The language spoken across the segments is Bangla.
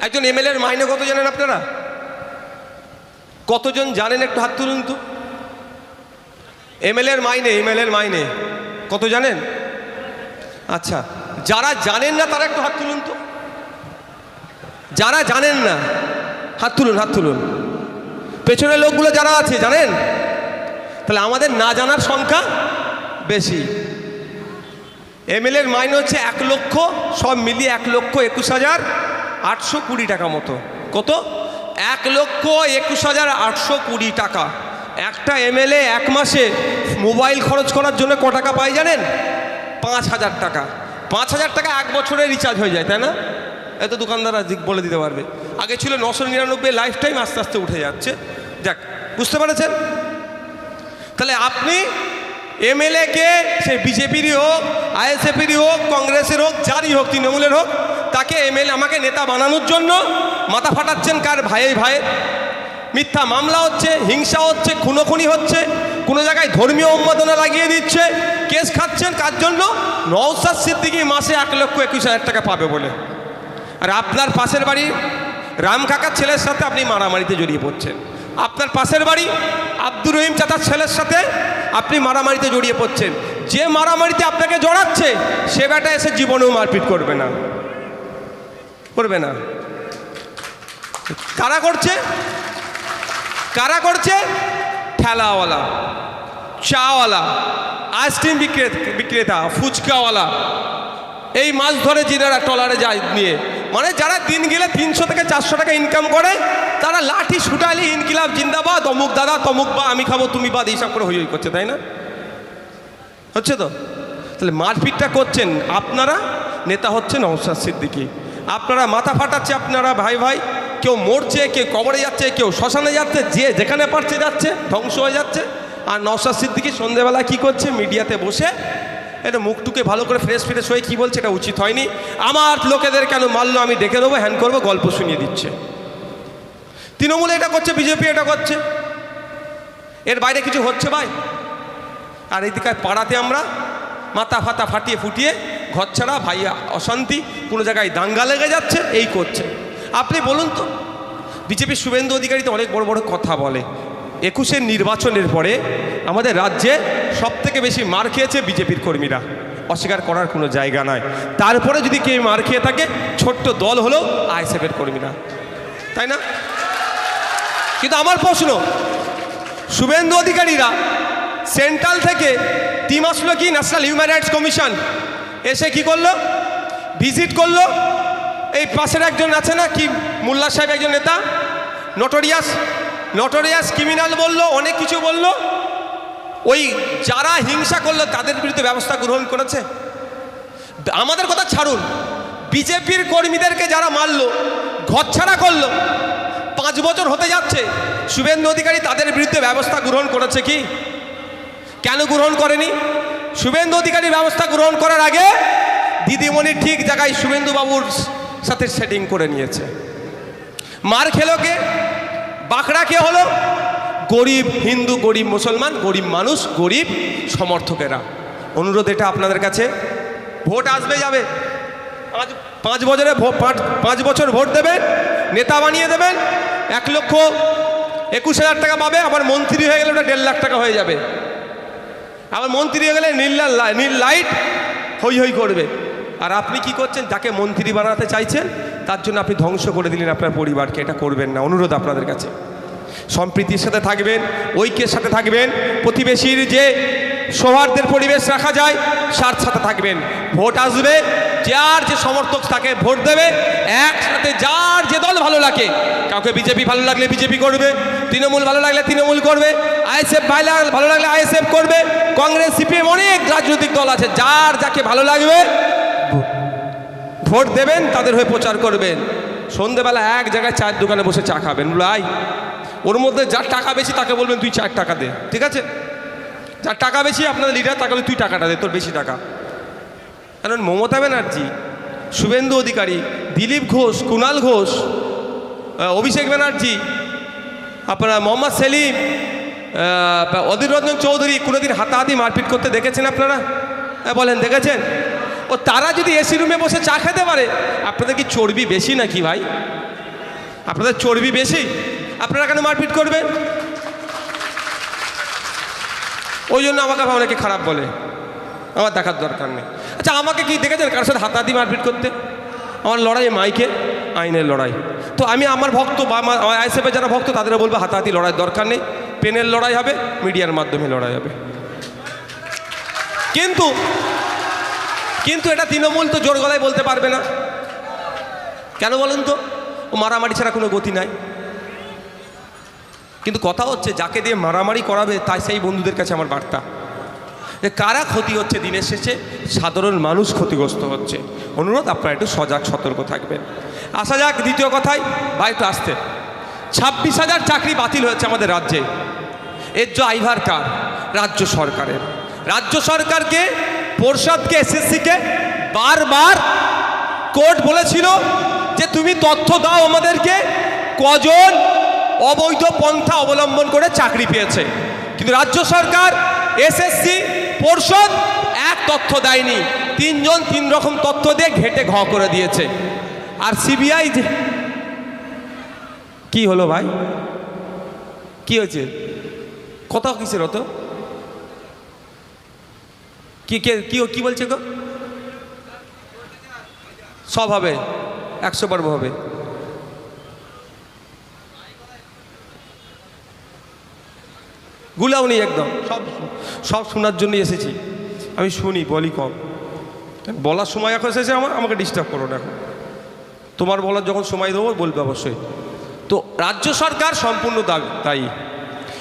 একজন এমএলএর মাইনে কত জানেন আপনারা? কতজন জানেন একটু হাত তুলুন তো। এমএলএর মাইনে এমএলএর মাইনে। কত জানেন? আচ্ছা যারা জানেন না তারা একটু হাত তুলুন তো। যারা জানেন না, হাত তুলুন হাত তুলুন। পেছনের লোকগুলো যারা আছে, জানেন? তাহলে আমাদের না জানার সংখ্যা বেশি। এমএলএর মাইনে হচ্ছে এক লক্ষ, সব মিলিয়ে এক লক্ষ একুশ হাজার আটশো কুড়ি টাকা মতো। কত? এক লক্ষ একুশ হাজার আটশো কুড়ি টাকা। একটা এমএলএ এক মাসে মোবাইল খরচ করার জন্য ক টাকা পাই জানেন? পাঁচ হাজার টাকা। পাঁচ হাজার টাকা এক বছরে রিচার্জ হয়ে যায়, তাই না? এত দোকানদাররা দিক বলে দিতে পারবে। আগে ছিল নশো নিরানব্বই লাইফ টাইম আস্তে আস্তে উঠে যাচ্ছে। যাক, বুঝতে পেরেছেন? তাহলে আপনি এমএলএকে সে বিজেপিরই হোক, আইএসএফেরই হোক, কংগ্রেসের হোক, যারই হোক, তৃণমূলের হোক তাকে এমএলএ আমাকে নেতা বানানোর জন্য মাথা ফাটাচ্ছেন কার ভাইয়ে ভাই মিথ্যা মামলা হচ্ছে, হিংসা হচ্ছে, খুনোখুনি হচ্ছে, কোনো জায়গায় ধর্মীয় উন্মাদনা লাগিয়ে দিচ্ছে, কেস খাচ্ছেন, কার জন্য? নওসাদ সিদ্দিকি মাসে এক লক্ষ একুশ হাজার টাকা পাবে বলে। আর আপনার পাশের বাড়ি, রাম কাকার ছেলের সাথে আপনি মারামারিতে জড়িয়ে পড়ছেন। আপনার পাশের বাড়ি, আব্দুর রহিম চাচার ছেলের সাথে আপনি মারামারিতে জড়িয়ে পড়ছেন। যে মারামারিতে আপনাকে জড়াচ্ছে, সে বেটা এসে জীবনেও মারপিট করবে না। করবে না। কারা করছে? কারা করছে? ঠেলাওয়ালা, চাওয়ালা আইসক্রিম বিক্রেতা ফুচকাওয়ালা। এই মাছ ধরে যিনারা ট্রলারে যায় নিয়ে। মানে যারা দিন গেলে তিনশো থেকে চারশো টাকা ইনকাম করে, তারা লাঠি ছুটাইলে ইনকিলাব জিন্দাবাদ, অমুক দাদা, তমুক বা, আমি খাব, তুমি বাদ, এইসব করে হই হই করছে, তাই না? হচ্ছে তো? তাহলে মারপিটটা করছেন আপনারা, নেতা হচ্ছেন নৌসাদ সিদ্দিকি। আপনারা মাথা ফাটাচ্ছে আপনারা ভাই ভাই। কেউ মরছে, কেউ কবরে যাচ্ছে, কেউ শ্মশানে যাচ্ছে, যে যেখানে পারছে যাচ্ছে, ধ্বংস হয়ে যাচ্ছে। আর নৌসাদ সিদ্দিকি সন্ধেবেলা কি করছে? মিডিয়াতে বসে এটা মুখটুকে ভালো করে ফ্রেশ ফ্রেশ হয়ে কী বলছে এটা উচিত হয়নি। আমার লোকেদের কেন মারলো? আমি ডেকে নেব হ্যান করব, গল্প শুনিয়ে দিচ্ছে। তৃণমূল এটা করছে, বিজেপি এটা করছে। এর বাইরে কিছু হচ্ছে ভাই? আর এদিকে পাড়াতে আমরা মাথা ফাতা ফাটিয়ে ফুটিয়ে ঘর ছাড়া ভাই অশান্তি, কোনো জায়গায় দাঙ্গা লেগে যাচ্ছে, এই করছে। আপনি বলুন তো বিজেপির শুভেন্দু অধিকারী তো অনেক বড় বড় কথা বলে। একুশের নির্বাচনের পরে আমাদের রাজ্যে সব থেকে বেশি মার খেয়েছে বিজেপির কর্মীরা। অস্বীকার করার কোনো জায়গা নয় তারপরে যদি কেউ মার খেয়ে থাকে, ছোট্ট দল হলো আইএসএফের কর্মীরা। তাই না? কিন্তু আমার প্রশ্ন, শুভেন্দু অধিকারীরা সেন্ট্রাল থেকে টিম আসলো কি ন্যাশনাল হিউম্যান রাইটস কমিশন এসে কি করল? ভিজিট করল। এই পাশের একজন আছে না, কি, মোল্লা সাহেব একজন নেতা? নটোরিয়াস নটোরিয়াস ক্রিমিনাল বলল, অনেক কিছু বলল। ওই যারা হিংসা করল, তাদের বিরুদ্ধে ব্যবস্থা গ্রহণ করেছে। আমাদের কথা ছাড়ুন। বিজেপির কর্মীদেরকে যারা মারলো, ঘরছাড়া করল, পাঁচ বছর হতে যাচ্ছে, শুভেন্দু অধিকারী তাদের বিরুদ্ধে ব্যবস্থা গ্রহণ করেছে কি? কেন গ্রহণ করেনি? শুভেন্দু অধিকারী ব্যবস্থা গ্রহণ করার আগে দিদিমণি ঠিক জায়গায় শুভেন্দু বাবুর সাথে সেটিং করে নিয়েছে। মার খেলো কে? বাঁকড়া কে হলো? গরিব হিন্দু, গরিব মুসলমান, গরিব মানুষ, গরিব সমর্থকেরা। অনুরোধ এটা আপনাদের কাছে। ভোট আসবে, যাবে। পাঁচ পাঁচ বছরে পাঁচ বছর ভোট দেবেন, নেতা বানিয়ে দেবেন, এক লক্ষ একুশ হাজার টাকা পাবে, আবার মন্ত্রী হয়ে গেলে ওটা দেড় লাখ টাকা হয়ে যাবে। আবার মন্ত্রী হয়ে গেলে নীল নীল লাইট হই হই করবে। আর আপনি কি করছেন? যাকে মন্ত্রী বানাতে চাইছেন, তার জন্য আপনি ধ্বংস করে দিলেন আপনার পরিবারকে। এটা করবেন না, অনুরোধ আপনাদের কাছে। সম্প্রীতির সাথে থাকবেন, ঐক্যের সাথে থাকবেন। প্রতিবেশীর যে সৌহার্দ্যের পরিবেশ রাখা যায় সার সাথে থাকবেন। ভোট আসবে, যার যে সমর্থক তাকে ভোট দেবে, একসাথে যার যে দল ভালো লাগে। কাউকে বিজেপি ভালো লাগলে বিজেপি করবে, তৃণমূল ভালো লাগলে তৃণমূল করবে, আইএসএফ ভালো লাগলে আইএসএফ করবে, কংগ্রেস, সিপিএম অনেক রাজনৈতিক দল আছে, যার যাকে ভালো লাগবে, ভোট দেবেন, তাদের হয়ে প্রচার করবেন। সন্ধেবেলা এক জায়গায় চায়ের দোকানে বসে চা খাবেন বলো আই ওর মধ্যে যার টাকা বেশি তাকে বলবেন, তুই চার টাকা দে। ঠিক আছে? যার টাকা বেশি, আপনার লিডার তাকে তুই টাকাটা দে, তোর বেশি টাকা। কারণ মমতা ব্যানার্জি, শুভেন্দু অধিকারী, দিলীপ ঘোষ কুণাল ঘোষ অভিষেক ব্যানার্জি, আপনারা মোহাম্মদ সেলিম অধীর রঞ্জন চৌধুরী, কোনোদিন হাতাহাতি মারপিট করতে দেখেছেন আপনারা? হ্যাঁ বলেন, দেখেছেন? ও, তারা যদি এসি রুমে বসে চা খেতে পারে, আপনাদের কি চর্বি বেশি নাকি ভাই? আপনাদের চর্বি বেশি? আপনারা কেন মারপিট করবেন? ওই জন্য আমাকে অনেকে খারাপ বলে। আমার দেখার দরকার নেই। আচ্ছা আমাকে কি দেখেছেন? কারোর সাথে হাতাহাতি মারপিট করতে? আমার লড়াই মাইকে, আইনের লড়াই। তো আমি আমার ভক্ত বা আমার আইএসএফের যারা ভক্ত তাদের বলব হাতাহাতি লড়াইয়ের দরকার নেই। পেনের লড়াই হবে, মিডিয়ার মাধ্যমে লড়াই হবে। কিন্তু কিন্তু এটা তৃণমূল তো জোর গলায় বলতে পারবে না। কেন বলেন তো? ও মারামারি ছাড়া কোনো গতি নাই। কিন্তু কথা হচ্ছে, যাকে দিয়ে মারামারি করাবে, তাই সেই বন্ধুদের কাছে আমার বার্তা। যে কারা ক্ষতি হচ্ছে দিনের শেষে? সাধারণ মানুষ ক্ষতিগ্রস্ত হচ্ছে। অনুরোধ, আপনারা একটু সজাগ, সতর্ক থাকবেন। আসা যাক, দ্বিতীয় কথায় বা একটু আসতে ছাব্বিশ হাজার চাকরি বাতিল হয়েছে আমাদের রাজ্যে। এর যে আইভার কার? রাজ্য সরকারের। রাজ্য সরকারকে পর্ষদকে এসএসসিকে বারবার কোর্ট বলেছিল যে, তুমি তথ্য দাও আমাদেরকে। কজন অবৈধ পন্থা অবলম্বন করে চাকরি পেয়েছে। কিন্তু রাজ্য সরকার এসএসসি পর্ষদ এক তথ্য দেয়নি। তিনজন তিন রকম তথ্য দিয়ে ঘেটে ঘ করে দিয়েছে। আর সিবিআই যে কি হলো ভাই? কি হয়েছে? কত কিসের হতো কি কে কি কি বলছে গো? সব হবে, একশো পর্ব হবে। গুলাও নেই একদম। সব সব শোনার জন্যই এসেছি। আমি শুনি, বলি কম। বলার সময় এখন এসেছে আমার, আমাকে ডিস্টার্ব করো না এখন। তোমার বলার যখন সময় দেবো, বলবে অবশ্যই। তো রাজ্য সরকার সম্পূর্ণ তাই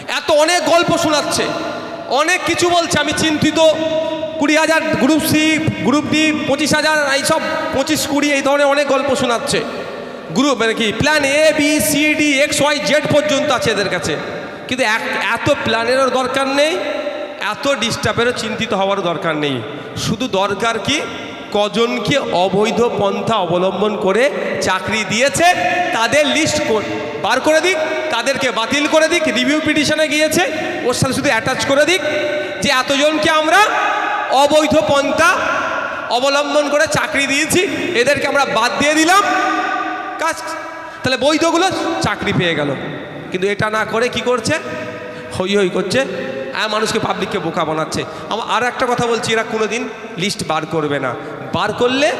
এত অনেক গল্প শোনাচ্ছে। অনেক কিছু বলছে। আমি চিন্তিত। কুড়ি হাজার গ্রুপ সি গ্রুপ ডি পঁচিশ হাজার, এইসব পঁচিশ কুড়ি, এই ধরনের অনেক গল্প শোনাচ্ছে। গ্রুপ মানে কি? Plan A B C D X Y Z পর্যন্ত আছে এদের কাছে। কিন্তু এত প্ল্যানেরও দরকার নেই, এত ডিস্টার্বেরও চিন্তিত হওয়ার দরকার নেই। শুধু দরকার কি, কজনকে অবৈধ পন্থা অবলম্বন করে চাকরি দিয়েছে, তাদের লিস্ট বার করে দিক, তাদেরকে বাতিল করে দিক রিভিউ পিটিশনে গিয়েছে, ওর সাথে শুধু অ্যাটাচ করে দিক, যে এতজনকে আমরা অবৈধ পন্থা অবলম্বন করে চাকরি দিয়েছি, এদেরকে আমরা বাদ দিয়ে দিলাম। কাজ তাহলে বৈধগুলো চাকরি পেয়ে গেল। কিন্তু এটা না করে কি করছে? হই হই করছে। হ্যাঁ মানুষকে পাবলিককে বোকা বানাচ্ছে। আমার আর একটা কথা বলছি, এরা কোনো দিন লিস্ট বার করবে না। বার করলে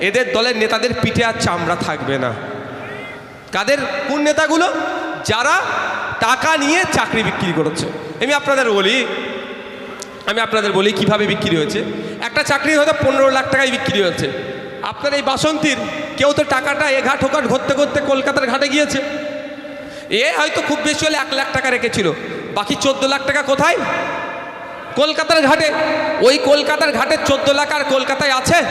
এদের দলের নেতাদের পিঠে আর চামড়া থাকবে না। কাদের? কোন নেতাগুলো? যারা টাকা নিয়ে চাকরি বিক্রি করেছে। আমি আপনাদের বলি, আমি আপনাদের বলি কীভাবে বিক্রি হয়েছে। একটা চাকরি হয়তো পনেরো লাখ টাকায় বিক্রি হয়েছে। আপনার এই বাসন্তীর কেউ তো টাকাটা এ ঘাট ওঘাট ঘুরতে ঘুরতে কলকাতার ঘাটে গিয়েছে। এ হয়তো খুব বেশি হলে এক লাখ টাকা রেখেছিল। বাকি চোদ্দ লাখ টাকা কোথায়? কলকাতার ঘাটে। ওই কলকাতার ঘাটে চোদ্দ লাখ আর কলকাতায় আছে?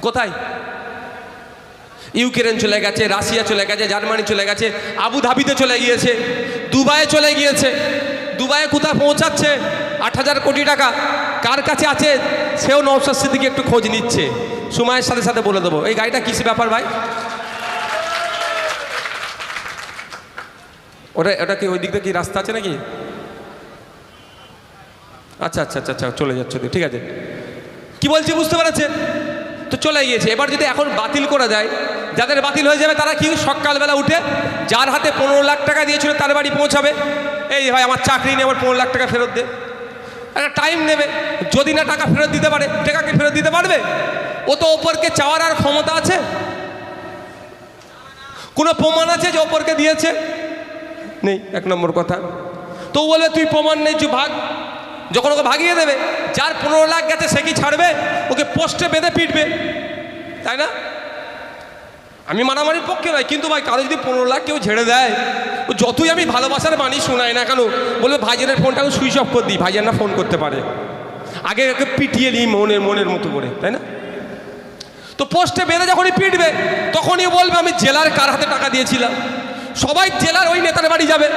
কোথায়? ইউক্রেন চলে গেছে, রাশিয়া চলে গেছে, জার্মানি চলে গেছে আবু ধাবিতে চলে গিয়েছে, দুবাইয়ে চলে গিয়েছে। দুবাইয়ে কোথায় পৌঁছাচ্ছে? আট হাজার কোটি টাকা। কার কাছে আছে? সেও নৌসাদ সিদ্দিকি একটু খোঁজ নিচ্ছে। সময়ের সাথে সাথে বলে দেবো। এই গাড়িটা কিসে ব্যাপার ভাই? ওটা ওটা কি ওই দিক দিয়ে কি রাস্তা আছে নাকি? আচ্ছা আচ্ছা আচ্ছা আচ্ছা চলে যাচ্ছে ঠিক আছে। কি বলছি বুঝতে পেরেছেন? তো চলে গিয়েছে। এবার যদি এখন বাতিল করা যায়, যাদের বাতিল হয়ে যাবে তারা কি সকালবেলা উঠে যার হাতে পনেরো লাখ টাকা দিয়েছিল তার বাড়ি পৌঁছাবে? এই ভাই আমার চাকরি নিয়ে আমার পনেরো লাখ টাকা ফেরত দে। একটা টাইম নেবে। যদি না টাকা ফেরত দিতে পারে টাকাকে ফেরত দিতে পারবে? ও তো ওপরকে চাওয়ার আর ক্ষমতা আছে? কোনো প্রমাণ আছে যে ওপরকে দিয়েছে? নেই, এক নম্বর কথা। তো বলে, তুই প্রমাণ নেই, তুই ভাগ। যখন ওকে ভাগিয়ে দেবে, যার পনেরো লাখ গেছে, সে কি ছাড়বে? ওকে পোস্টে বেঁধে পিটবে। তাই না? আমি মারামারির পক্ষে নয়, কিন্তু ভাই, কারও যদি পনেরো লাখ কেউ ঝেড়ে দেয়, ও যতই আমি ভালোবাসার বাণী শোনাই না কেন, বলবে, ভাইজানের ফোনটা আমি সুইচ অফ করে দিই ভাইজান না ফোন করতে পারে। আগে ওকে পিটিয়ে নিই মনের মনের মতো করে, তাই না? তো পোস্টে বেঁধে যখনই পিটবে, তখনই বলবে, আমি জেলার কার হাতে টাকা দিয়েছিলাম? সবাই জেলার ওই নেতার বাড়ি যাবে।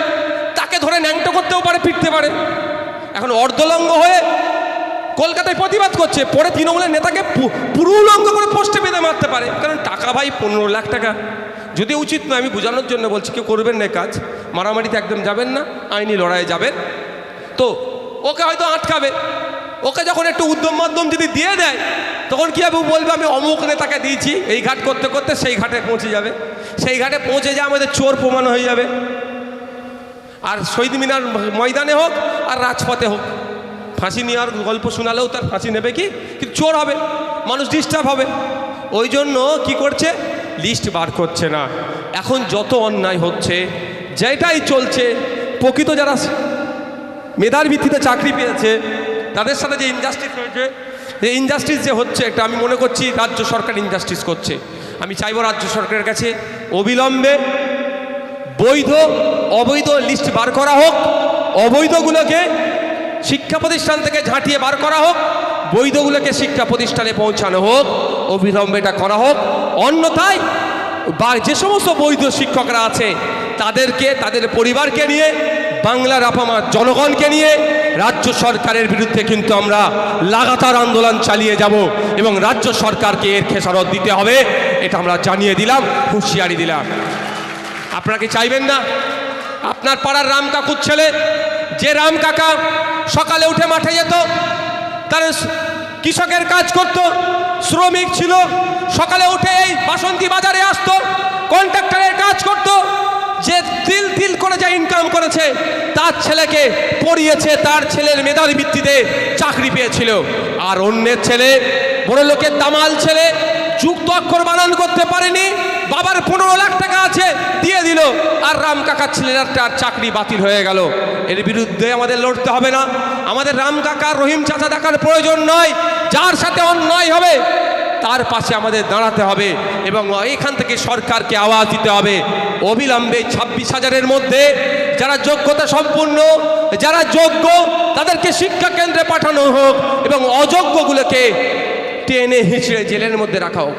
তাকে ধরে ন্যাংটো করতেও পারে, পিটতে পারে। এখন অর্ধলঙ্গ হয়ে কলকাতায় প্রতিবাদ করছে, পরে তৃণমূলের নেতাকে পু- পুরো করে পোস্টে বেঁধে মারতে পারে। কারণ টাকা ভাই পনেরো লাখ টাকা। যদি উচিত নয়, আমি বোঝানোর জন্য বলছি, কেউ করবেন না কাজ। মারামারিতে একদম যাবেন না, আইনি লড়াইয়ে যাবেন। তো ওকে হয়তো আটকাবে। ওকে যখন একটু উদ্যম মাধ্যম যদি দিয়ে দেয়, তখন কী হবে বলবে, আমি অমুক নেতাকে দিয়েছি, এই ঘাট করতে করতে সেই ঘাটে পৌঁছে যাবে। সেই ঘাটে পৌঁছে যা, আমাদের চোর প্রমাণ হয়ে যাবে। আর শহীদ মিনার ময়দানে হোক আর রাজপথে হোক, ফাঁসি নেওয়ার গল্প শোনালেও তার ফাঁসি নেবে কি? কিন্তু চোর হবে, মানুষ ডিস্টার্ব হবে। ওই জন্য কি করছে? লিস্ট বার করছে না। এখন যত অন্যায় হচ্ছে, যেটাই চলছে, প্রকৃত যারা মেধার ভিত্তিতে চাকরি পেয়েছে, তাদের সাথে যে ইনজাস্টিস হয়েছে, যে ইনজাস্টিস যে হচ্ছে, এটা আমি মনে করছি রাজ্য সরকার ইনজাস্টিস করছে। আমি চাইব রাজ্য সরকারের কাছে অবিলম্বে বৈধ, অবৈধ লিস্ট বার করা হোক, অবৈধগুলোকে শিক্ষা প্রতিষ্ঠান থেকে ঝাঁটিয়ে বার করা হোক, বৈধগুলোকে শিক্ষা প্রতিষ্ঠানে পৌঁছানো হোক, অবিলম্বে এটা করা হোক। অন্যথায় বা যে সমস্ত বৈধ শিক্ষকরা আছে, তাদেরকে, তাদের পরিবারকে নিয়ে বাংলার আপামার জনগণকে নিয়ে রাজ্য সরকারের বিরুদ্ধে কিন্তু আমরা লাগাতার আন্দোলন চালিয়ে যাব এবং রাজ্য সরকারকে এর খেসারত দিতে হবে, এটা আমরা জানিয়ে দিলাম, হুঁশিয়ারি দিলাম। আপনারা কি চাইবেন না? আপনার পাড়ার রাম কাকুর ছেলে, যে রাম কাকা সকালে উঠে মাঠে যেত, তার কৃষকের কাজ করত, শ্রমিক ছিল, সকালে উঠে এই বাসন্তী বাজারে আসতো কন্ট্রাক্টরের কাজ করত যে তিল তিল করে যা ইনকাম করেছে। তার ছেলেকে পড়িয়েছে, তার ছেলের মেধার ভিত্তিতে চাকরি পেয়েছিল। আর অন্যের ছেলে, বড় লোকের দামাল ছেলে, যুক্ত অক্ষর বানান করতে পারেনি, বাবার পনেরো লাখ টাকা আছে, দিয়ে দিল। আর রাম কাকার ছেলেটার চাকরি বাতিল হয়ে গেল। এর বিরুদ্ধে আমাদের লড়তে হবে না। আমাদের রাম কাকা, রহিম চাচা দেখার প্রয়োজন নয়। যার সাথে অন্যায় হবে তার পাশে আমাদের দাঁড়াতে হবে এবং এখান থেকে সরকারকে আওয়াজ দিতে হবে। অবিলম্বে ছাব্বিশ হাজারের মধ্যে যারা যোগ্যতা সম্পূর্ণ, যারা যোগ্য, তাদেরকে শিক্ষা কেন্দ্রে পাঠানো হোক এবং অযোগ্যগুলোকে টেনে হিঁচড়ে জেলের মধ্যে রাখা হোক।